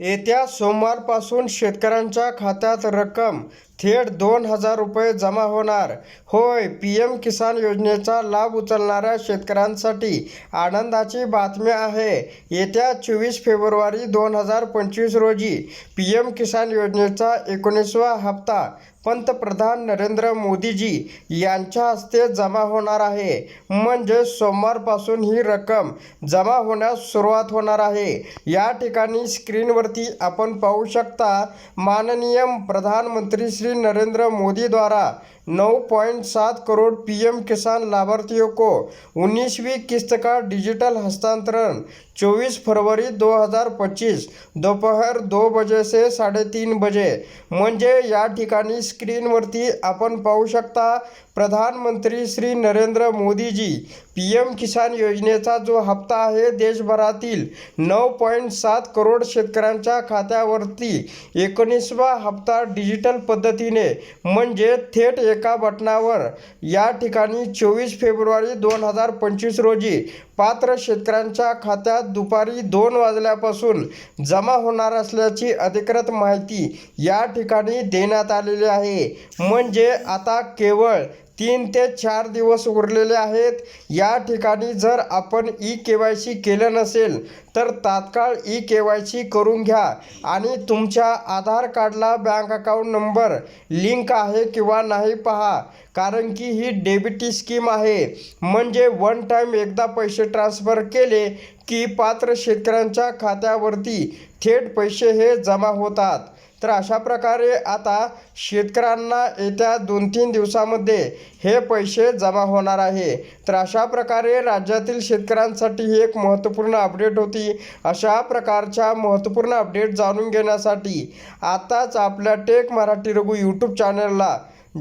येत्या सोमवारपासून शेतकऱ्यांच्या खात्यात रक्कम थेट दोन हजार रुपये जमा होणार. होय पी एम किसान योजनेचा लाभ उचलणाऱ्या शेतकऱ्यांसाठी आनंदाची बातमी आहे. येत्या चोवीस फेब्रुवारी दोन हजार पंचवीस रोजी पी एम किसान योजनेचा एकोणीसवा हप्ता पंतप्रधान नरेंद्र मोदीजी यांच्या हस्ते जमा होणार आहे. म्हणजे सोमवारपासून ही रक्कम जमा होण्यास सुरुवात होणार आहे. या ठिकाणी स्क्रीनवरती आपण पाहू शकता माननीय प्रधानमंत्री श्री नरेंद्र मोदी द्वारा नौ पॉइंट सात करोड़ पीएम किसान लाभार्थियों को उन्नीसवीं किस्त का डिजिटल हस्तांतरण। 24 फरवरी 2025 दोपहर दो बजे से साडेतीन बजे। म्हणजे या ठिकाणी स्क्रीनवरती आपण पाहू शकता प्रधानमंत्री श्री नरेंद्र मोदीजी पी एम किसान योजनेचा जो हप्ता आहे देशभरातील नऊ पॉईंट सात करोड शेतकऱ्यांच्या खात्यावरती एकोणीसवा हप्ता डिजिटल पद्धतीने म्हणजे थेट एका बटणावर या ठिकाणी चोवीस फेब्रुवारी दोन हजार पंचवीस रोजी पात्र शेतकऱ्यांच्या खात्यात दुपारी दोन वाजल्यापासून जमा होणार असल्याची अधिकृत माहिती या ठिकाणी देण्यात आलेली आहे. म्हणजे आता केवळ तीन ते चार दिवस उरलेले आहेत. या ठिकाणी जर आपण ई के वाय सी केलं नसेल तर तात्काळ ई के वाय सी करून घ्या. आणि तुमच्या आधार कार्डला बँक अकाउंट नंबर लिंक आहे किंवा नाही पहा. कारण की ही डेबिटी स्कीम आहे. म्हणजे वन टाईम एकदा पैसे ट्रान्सफर केले की पात्र शेतकऱ्यांच्या खात्यावरती थेट पैसे हे जमा होतात. तर अशा प्रकारे आता शेतकऱ्यांना येत्या दोन तीन दिवसामध्ये हे पैसे जमा होणार आहे. तर अशा प्रकारे राज्यातील शेतकऱ्यांसाठी ही एक महत्त्वपूर्ण अपडेट होती. अशा प्रकारच्या महत्त्वपूर्ण अपडेट जाणून घेण्यासाठी आताच आपल्या टेक मराठी रघु यूट्यूब चॅनलला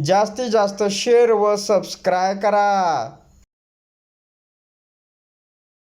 जास्तीत जास्त शेअर व सबस्क्राय करा.